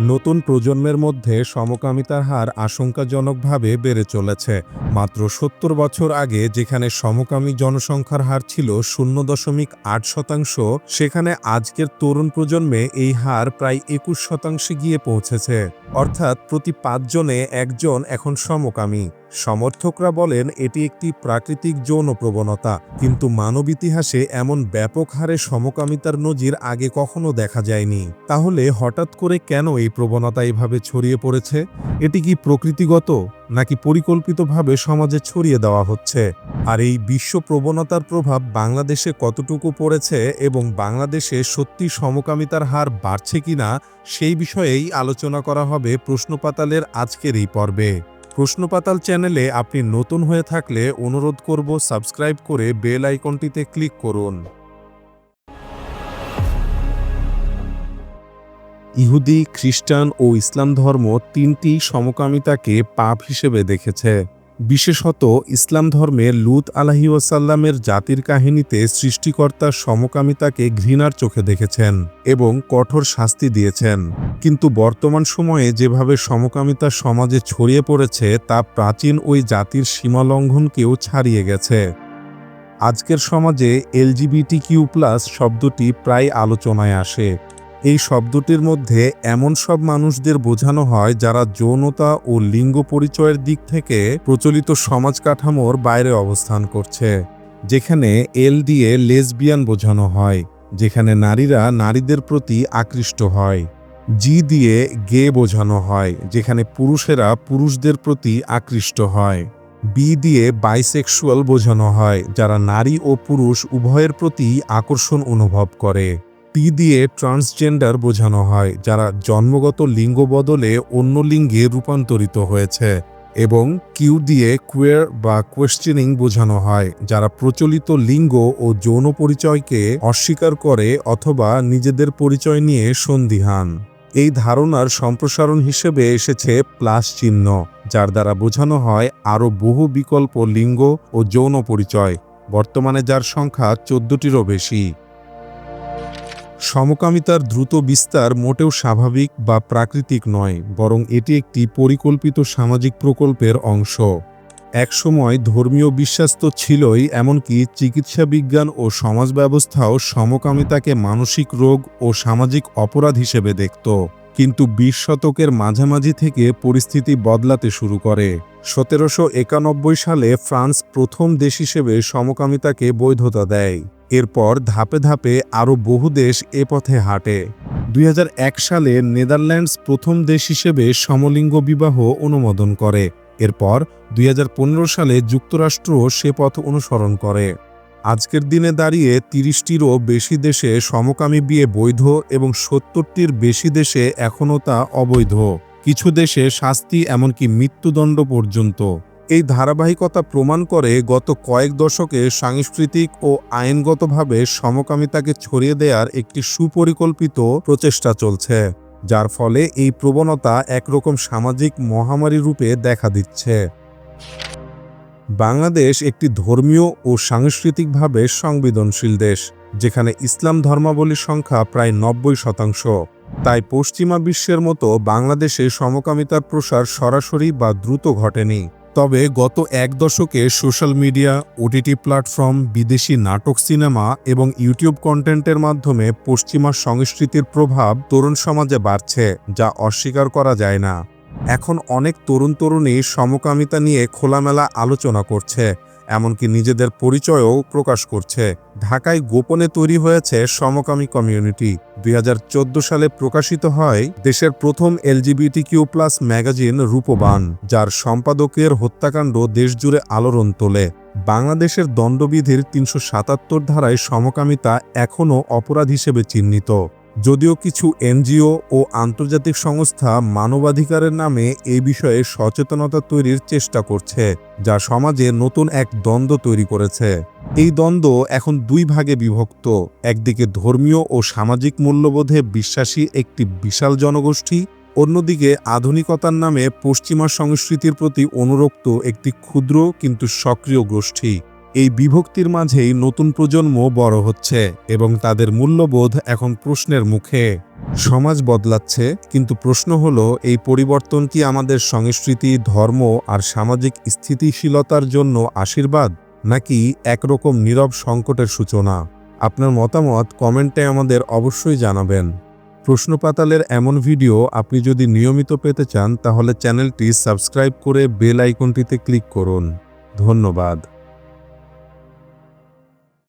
নতুন প্রজন্মের মধ্যে সমকামিতার হার আশঙ্কাজনকভাবে বেড়ে চলেছে। মাত্র সত্তর বছর আগে যেখানে সমকামী জনসংখ্যার হার ছিল শূন্য দশমিক আট শতাংশ, সেখানে আজকের তরুণ প্রজন্মে এই হার প্রায় একুশ শতাংশে গিয়ে পৌঁছেছে। অর্থাৎ প্রতি পাঁচজনে একজন এখন সমকামী। সমর্থকরা বলেন, এটি একটি প্রাকৃতিক যৌন প্রবণতা, কিন্তু মানব ইতিহাসে এমন ব্যাপক হারে সমকামিতার নজির আগে কখনো দেখা যায়নি। তাহলে হঠাৎ করে কেন এই প্রবণতা এভাবে ছড়িয়ে পড়েছে? এটি কি প্রকৃতিগত, নাকি পরিকল্পিতভাবে সমাজে ছড়িয়ে দেওয়া হচ্ছে? আর এই বিশ্ব প্রবণতার প্রভাব বাংলাদেশে কতটুকু পড়েছে এবং বাংলাদেশে সত্যি সমকামিতার হার বাড়ছে কিনা, সেই বিষয়েই আলোচনা করা হবে প্রশ্নপাতালের আজকের এই পর্বে। প্রশ্নপাতাল চ্যানেলে আপনি নতুন হয়ে থাকলে অনুরোধ করব সাবস্ক্রাইব করে বেল আইকনটিতে ক্লিক করুন। ইহুদি, খ্রিস্টান ও ইসলাম ধর্ম তিনটি সমকামিতাকে পাপ হিসেবে দেখেছে। বিশেষত ইসলাম ধর্মে লুত আলাহি ওয়াসাল্লামের জাতির কাহিনীতে সৃষ্টিকর্তার সমকামিতাকে ঘৃণার চোখে দেখেছেন এবং কঠোর শাস্তি দিয়েছেন। কিন্তু বর্তমান সময়ে যেভাবে সমকামিতা সমাজে ছড়িয়ে পড়েছে, তা প্রাচীন ওই জাতির সীমালঙ্ঘনকেও ছাড়িয়ে গেছে। আজকের সমাজে এলজিবিটি কিউ প্লাস শব্দটি প্রায় আলোচনায় আসে। এই শব্দটির মধ্যে এমন সব মানুষদের বোঝানো হয় যারা যৌনতা ও লিঙ্গ পরিচয়ের দিক থেকে প্রচলিত সমাজ কাঠামোর বাইরে অবস্থান করছে, যেখানে এল দিয়ে লেসবিয়ান বোঝানো হয়, যেখানে নারীরা নারীদের প্রতি আকৃষ্ট হয়। জি দিয়ে গে বোঝানো হয়, যেখানে পুরুষেরা পুরুষদের প্রতি আকৃষ্ট হয়। বি দিয়ে বাইসেক্সুয়াল বোঝানো হয়, যারা নারী ও পুরুষ উভয়ের প্রতি আকর্ষণ অনুভব করে। টি দিয়ে ট্রান্সজেন্ডার বোঝানো হয়, যারা জন্মগত লিঙ্গ বদলে অন্য লিঙ্গে রূপান্তরিত হয়েছে, এবং কিউ দিয়ে কুয়ের বা কোয়েশ্চেনিং বোঝানো হয়, যারা প্রচলিত লিঙ্গ ও যৌন পরিচয়কে অস্বীকার করে অথবা নিজেদের পরিচয় নিয়ে সন্দিহান এই ধারণার সম্প্রসারণ হিসেবে এসেছে প্লাস চিহ্ন, যার দ্বারা বোঝানো হয় আরও বহু বিকল্প লিঙ্গ ও যৌন পরিচয়, বর্তমানে যার সংখ্যা চোদ্দটিরও বেশি। সমকামিতার দ্রুত বিস্তার মোটেও স্বাভাবিক বা প্রাকৃতিক নয়, বরং এটি একটি পরিকল্পিত সামাজিক প্রকল্পের অংশ। একসময় ধর্মীয় বিশ্বাস তো ছিলই, এমনকি চিকিৎসা বিজ্ঞান ও সমাজ ব্যবস্থাও সমকামিতাকে মানসিক রোগ ও সামাজিক অপরাধ হিসেবে দেখত। কিন্তু বিশ শতকের মাঝামাঝি থেকে পরিস্থিতি বদলাতে শুরু করে। সতেরোশো একানব্বই সালে ফ্রান্স প্রথম দেশ হিসেবে সমকামিতাকে বৈধতা দেয়। এরপর ধাপে ধাপে আরও বহু দেশ এ পথে হাঁটে। দুই হাজার এক সালে নেদারল্যান্ডস প্রথম দেশ হিসেবে সমলিঙ্গ বিবাহ অনুমোদন করে। এরপর দুই হাজার পনেরো সালে যুক্তরাষ্ট্র সে পথ অনুসরণ করে। আজকের দিনে দাঁড়িয়ে তিরিশটিরও বেশি দেশে সমকামী বিয়ে বৈধ এবং সত্তরটির বেশি দেশে এখনও তা অবৈধ। কিছু দেশে শাস্তি এমনকি মৃত্যুদণ্ড পর্যন্ত। এই ধারাবাহিকতা প্রমাণ করে গত কয়েক দশকে সাংস্কৃতিক ও আইনগতভাবে সমকামিতাকে ছড়িয়ে দেওয়ার একটি সুপরিকল্পিত প্রচেষ্টা চলছে, যার ফলে এই প্রবণতা একরকম সামাজিক মহামারী রূপে দেখা দিচ্ছে। বাংলাদেশ একটি ধর্মীয় ও সাংস্কৃতিকভাবে সংবেদনশীল দেশ, যেখানে ইসলাম ধর্মাবলীর সংখ্যা প্রায় নব্বই শতাংশ। তাই পশ্চিমা বিশ্বের মতো বাংলাদেশে সমকামিতার প্রসার সরাসরি বা দ্রুত ঘটেনি। তবে গত এক দশকে সোশ্যাল মিডিয়া, ওটিটি প্ল্যাটফর্ম, বিদেশি নাটক সিনেমা এবং ইউটিউব কন্টেন্টের মাধ্যমে পশ্চিমা সংস্কৃতির প্রভাব তরুণ সমাজে বাড়ছে, যা অস্বীকার করা যায় না। এখন অনেক তরুণ তরুণী সমকামিতা নিয়ে খোলামেলা আলোচনা করছে, এমনকি নিজেদের পরিচয়ও প্রকাশ করছে। ঢাকায় গোপনে তৈরি হয়েছে সমকামী কমিউনিটি। দুই হাজার চোদ্দ সালে প্রকাশিত হয় দেশের প্রথম LGBT Q plus magazine Roopbaan, যার সম্পাদকের হত্যাকাণ্ড দেশজুড়ে আলোড়ন তোলে। বাংলাদেশের দণ্ডবিধির তিনশো সাতাত্তর ধারায় সমকামিতা এখনও অপরাধ হিসেবে চিহ্নিত। যদিও কিছু এনজিও ও আন্তর্জাতিক সংস্থা মানবাধিকারের নামে এই বিষয়ে সচেতনতা তৈরির চেষ্টা করছে, যা সমাজে নতুন এক দ্বন্দ্ব তৈরি করেছে। এই দ্বন্দ্ব এখন দুই ভাগে বিভক্ত, একদিকে ধর্মীয় ও সামাজিক মূল্যবোধে বিশ্বাসী একটি বিশাল জনগোষ্ঠী, অন্যদিকে আধুনিকতার নামে পশ্চিমা সংস্কৃতির প্রতি অনুরক্ত একটি ক্ষুদ্র কিন্তু সক্রিয় গোষ্ঠী। এই বিভক্তির মাঝেই নতুন প্রজন্ম বড় হচ্ছে এবং তাদের মূল্যবোধ এখন প্রশ্নের মুখে। সমাজ বদলাচ্ছে, কিন্তু প্রশ্ন হলো, এই পরিবর্তন কি আমাদের সংস্কৃতি, ধর্ম আর সামাজিক স্থিতিশীলতার জন্য আশীর্বাদ, নাকি একরকম নীরব সংকটের সূচনা? আপনার মতামত কমেন্টে আমাদের অবশ্যই জানাবেন। প্রশ্ন পাতালের এমন ভিডিও আপনি যদি নিয়মিত পেতে চান, তাহলে চ্যানেলটি সাবস্ক্রাইব করে বেল আইকনটিতে ক্লিক করুন। ধন্যবাদ।